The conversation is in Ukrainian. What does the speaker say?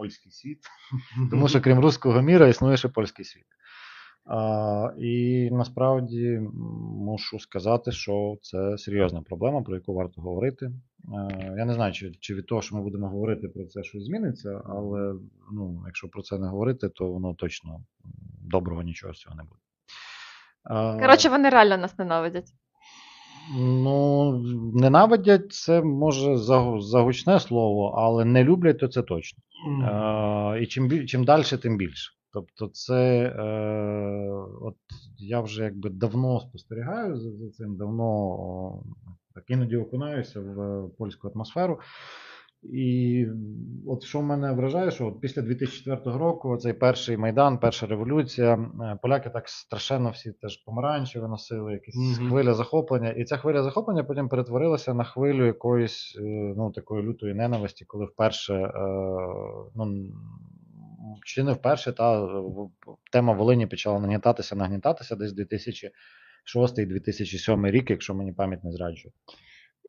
польський світ, тому що крім руського міра існує ще польський світ. А, і насправді мушу сказати, що це серйозна проблема, про яку варто говорити. Я не знаю, чи, чи від того, що ми будемо говорити про це, щось зміниться, але ну, якщо про це не говорити, то воно точно доброго нічого з цього не буде. Коротше, вони реально нас ненавидять. Ну, ненавидять це може загу- загучне слово, але не люблять, то це точно. Е, і чим, чим далі, тим більше. Тобто, це е, от я вже якби давно спостерігаю за, цим, давно так іноді окунаюся в польську атмосферу. І от що мене вражає, що от після 2004 року цей перший майдан, перша революція, е, поляки так страшенно всі теж помаранчі виносили, якісь Мгм. хвиля захоплення. І ця хвиля захоплення потім перетворилася на хвилю якоїсь е, ну, такої лютої ненависті, коли вперше, е, ну, чи не вперше, та тема Волині почала нагнітатися, нагнітатися десь 2006-2007 рік, якщо мені пам'ять не зраджує.